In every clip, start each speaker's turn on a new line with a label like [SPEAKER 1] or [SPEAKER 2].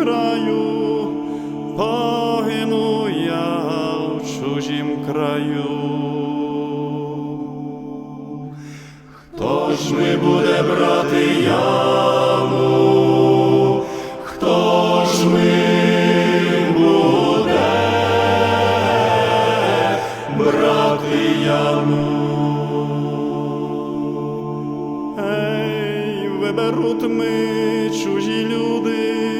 [SPEAKER 1] краю, погину я в чужім краю. Хто ж ми буде брати яму? Хто ж ми буде брати яму? Ей, виберуть ми чужі люди,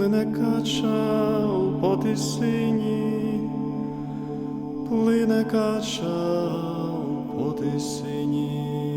[SPEAKER 1] плине кача по тисині, плине кача по тисині.